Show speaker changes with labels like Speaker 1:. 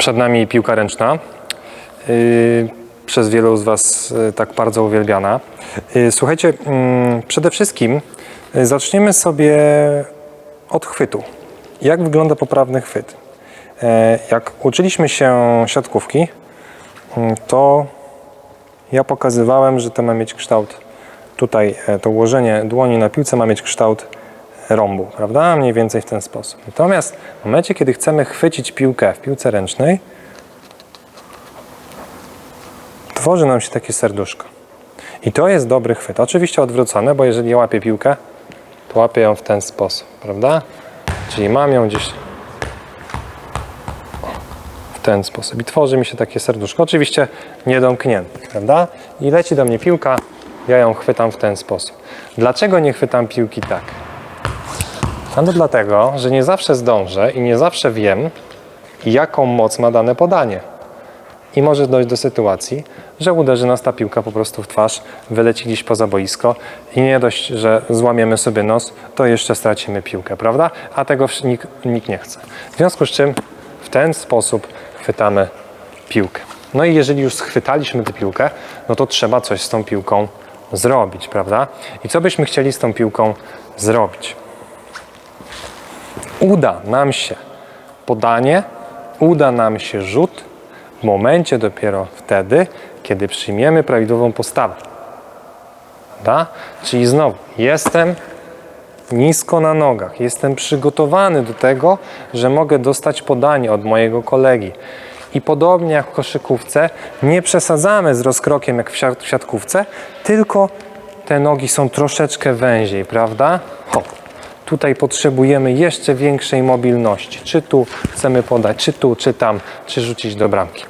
Speaker 1: Przed nami piłka ręczna. Yy, przez wielu z Was yy, tak bardzo uwielbiana. Yy, Słuchajcie, mm, przede wszystkim zaczniemy sobie od chwytu. Jak wygląda poprawny chwyt? Jak uczyliśmy się siatkówki, to ja pokazywałem, że to ma mieć kształt tutaj, e, to ułożenie dłoni na piłce ma mieć kształt rąbu, prawda? Mniej więcej w ten sposób. Natomiast w momencie, kiedy chcemy chwycić piłkę w piłce ręcznej, tworzy nam się takie serduszko. I to jest dobry chwyt. Oczywiście odwrócone, bo jeżeli łapię piłkę, to łapię ją w ten sposób, prawda? Czyli mam ją gdzieś w ten sposób i tworzy mi się takie serduszko. Oczywiście niedomknięte, prawda? I leci do mnie piłka, ja ją chwytam w ten sposób. Dlaczego nie chwytam piłki tak? Ano dlatego, że nie zawsze zdążę i nie zawsze wiem, jaką moc ma dane podanie. I może dojść do sytuacji, że uderzy nas ta piłka po prostu w twarz, wyleci gdzieś poza boisko i nie dość, że złamiemy sobie nos, to jeszcze stracimy piłkę, prawda? A tego nikt, nikt nie chce. W związku z czym w ten sposób chwytamy piłkę. No i jeżeli już schwytaliśmy tę piłkę, no to trzeba coś z tą piłką zrobić, prawda? I co byśmy chcieli z tą piłką zrobić? Uda nam się podanie, uda nam się rzut w momencie dopiero wtedy, kiedy przyjmiemy prawidłową postawę. Prawda? Czyli znowu, jestem nisko na nogach, jestem przygotowany do tego, że mogę dostać podanie od mojego kolegi. I podobnie jak w koszykówce, nie przesadzamy z rozkrokiem jak w siatkówce, tylko te nogi są troszeczkę węziej, prawda? Hop. Tutaj potrzebujemy jeszcze większej mobilności. Czy tu chcemy podać, czy tu, czy tam, czy rzucić do bramki.